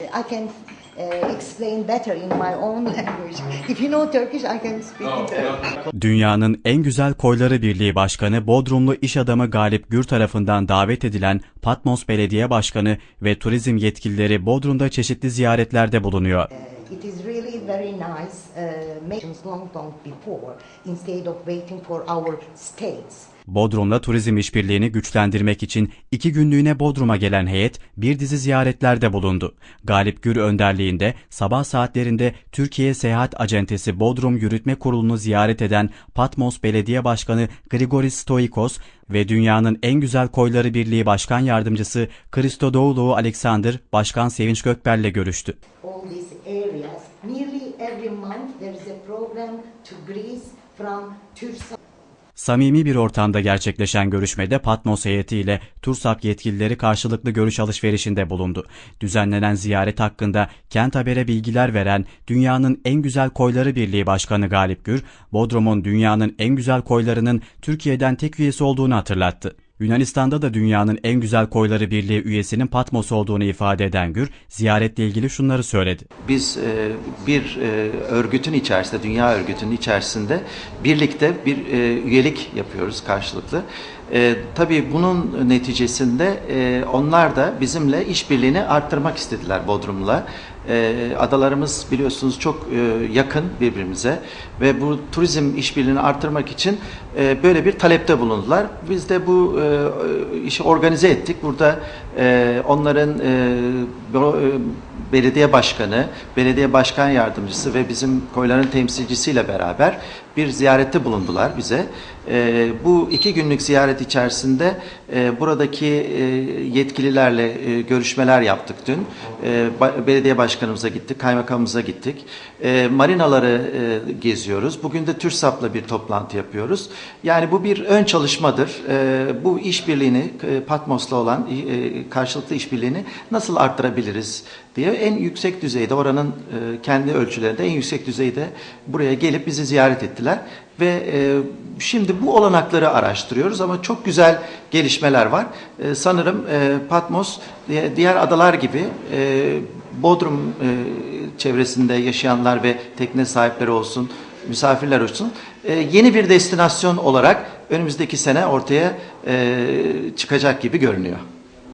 I can uh, explain better in my own language. If you know Turkish, I can speak Turkish. Dünyanın en güzel koyları birliği başkanı Bodrumlu iş adamı Galip Gür tarafından davet edilen Patmos Belediye Başkanı ve turizm yetkilileri Bodrum'da çeşitli ziyaretlerde bulunuyor. It is really very nice. Uh, make long time before instead of waiting for our states. Bodrum'la turizm işbirliğini güçlendirmek için iki günlüğüne Bodrum'a gelen heyet bir dizi ziyaretlerde bulundu. Galip Gür önderliğinde sabah saatlerinde Türkiye Seyahat Acentesi Bodrum Yürütme Kurulu'nu ziyaret eden Patmos Belediye Başkanı Grigoris Stoikos ve dünyanın en güzel koyları birliği başkan yardımcısı Christodoulou Alexander Başkan Sevinç Gökber'le görüştü. All these areas, every month there is a program to Greece from Turkey. Samimi bir ortamda gerçekleşen görüşmede Patmos heyetiyle TURSAP yetkilileri karşılıklı görüş alışverişinde bulundu. Düzenlenen ziyaret hakkında Kent Haber'e bilgiler veren Dünyanın En Güzel Koyları Birliği Başkanı Galip Gür, Bodrum'un dünyanın en güzel koylarının Türkiye'den tek üyesi olduğunu hatırlattı. Yunanistan'da da dünyanın en güzel koyları birliği üyesinin Patmos olduğunu ifade eden Gür, ziyaretle ilgili şunları söyledi. Biz e, bir e, örgütün içerisinde, dünya örgütünün içerisinde birlikte bir e, üyelik yapıyoruz karşılıklı. E, tabii bunun neticesinde e, onlar da bizimle işbirliğini arttırmak istediler Bodrum'la. E, adalarımız biliyorsunuz çok e, yakın birbirimize ve bu turizm işbirliğini arttırmak için e, böyle bir talepte bulundular. Biz de bu e, işi organize ettik. Burada e, onların e, e, belediye başkanı, belediye başkan yardımcısı ve bizim koyların temsilcisiyle beraber bir ziyarette bulundular bize. E, bu iki günlük ziyaret içerisinde e, buradaki yetkililerle görüşmeler yaptık dün. E, ba- belediye başkanımıza gittik, kaymakamımıza gittik. Marinaları geziyoruz. Bugün de TÜRSAP'la bir toplantı yapıyoruz. Yani bu bir ön çalışmadır. Bu işbirliğini, e, Patmos'la olan karşılıklı işbirliğini nasıl arttırabiliriz diye en yüksek düzeyde oranın e, kendi ölçülerinde en yüksek düzeyde buraya gelip bizi ziyaret ettiler ve e, şimdi bu olanakları araştırıyoruz ama çok güzel gelişmeler var. E, sanırım Patmos di- diğer adalar gibi Bodrum çevresinde yaşayanlar ve tekne sahipleri olsun, misafirler olsun yeni bir destinasyon olarak önümüzdeki sene ortaya çıkacak gibi görünüyor.